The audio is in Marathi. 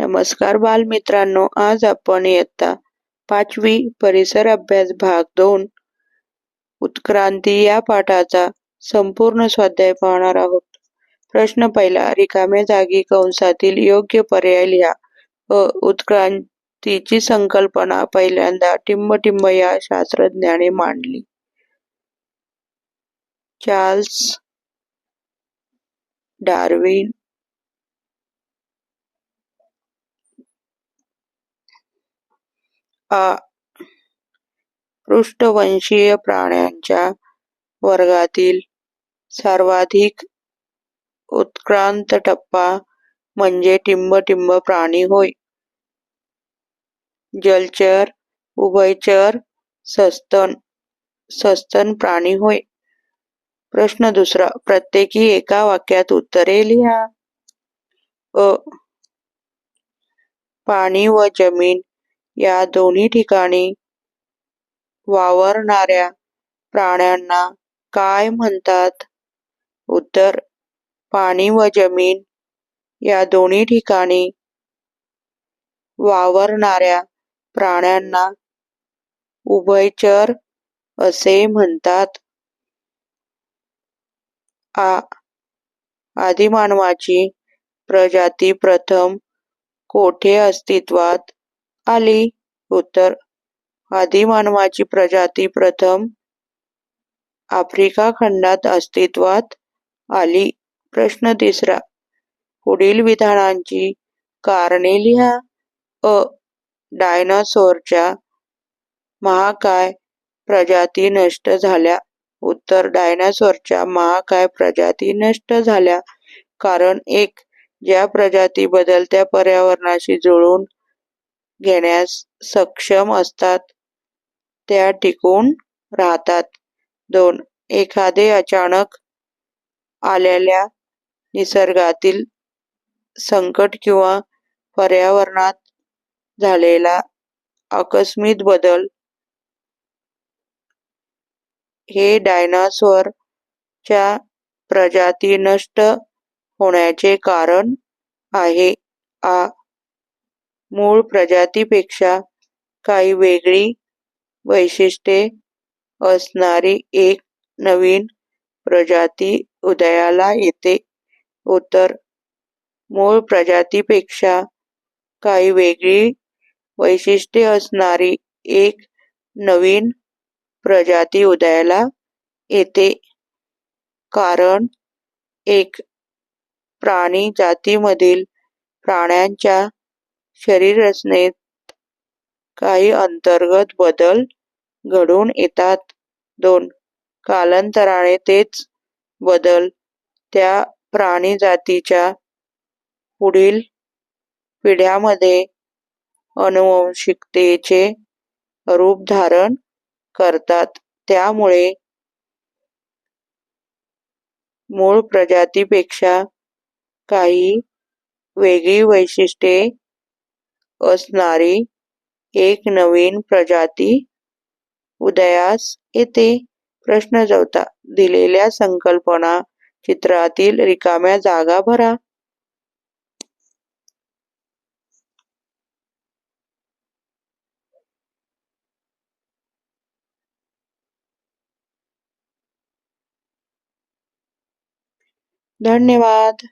नमस्कार बालमित्रांनो आज आपण इयत्ता पाचवी परिसर अभ्यास भाग दोन उत्क्रांती या पाठाचा संपूर्ण स्वाध्याय पाहणार आहोत. प्रश्न पहिला रिकाम्या जागी कंसातील योग्य पर्याय लिहा. अ उत्क्रांतीची संकल्पना पहिल्यांदा टिंबटिंब या शास्त्रज्ञाने मांडली. चार्ल्स डार्विन पृष्ठवंशीय प्राण्यांच्या वर्गातील सर्वाधिक उत्क्रांत टप्पा म्हणजे टिंबटिंब प्राणी होय. जलचर उभयचर सस्तन सस्तन प्राणी होय. प्रश्न दुसरा प्रत्येकी एका वाक्यात उत्तरे लिहा. अ. पाणी व जमीन या दोन्ही ठिकाणी वावरणाऱ्या प्राण्यांना काय म्हणतात? उत्तर पाणी व जमीन या दोन्ही ठिकाणी वावरणाऱ्या प्राण्यांना उभयचर असे म्हणतात. आ आदिमानवाची प्रजाती प्रथम कोठे अस्तित्वात आली? उत्तर. आदिमानवाची प्रजाती प्रथम आफ्रिका खंडात अस्तित्वात आली. प्रश्न तिसरा. पुढील विधानांची कारणे लिहा. अ. डायनासोरच्या महाकाय प्रजाती नष्ट झाल्या. उत्तर. डायनासोरच्या महाकाय प्रजाती नष्ट झाल्या. कारण एक ज्या प्रजाती बदलत्या पर्यावरणाशी जुळून घेण्यास सक्षम असतात. त्या टिकून राहतात. दोन एखादे अचानक आलेल्या निसर्गातील संकट किंवा पर्यावरणात झालेला आकस्मिक बदल हे डायनासोर च्या प्रजाती नष्ट होण्याचे कारण आहे. आ मूळ प्रजातीपेक्षा काही वेगळी वैशिष्ट्ये असणारी एक नवीन प्रजाती उदयाला येते. उत्तर मूळ प्रजातीपेक्षा काही वेगळी वैशिष्ट्ये असणारी एक नवीन प्रजाती उदयाला येते. कारण एक प्राणी जातीमधील प्राण्यांच्या शरीररचनेत काही अंतर्गत बदल घडून येतात. दोन कालांतराने तेच बदल त्या प्राणीजातीच्या पुढील पिढ्यामध्ये अनुवंशिकतेचे रूप धारण करतात. त्यामुळे मूळ प्रजातीपेक्षा काही वेगळी वैशिष्ट्ये असणारी एक नवीन प्रजाती उदयास येते. प्रश्न चौथा दिलेल्या संकल्पना चित्रातील रिकाम्या जागा भरा. धन्यवाद.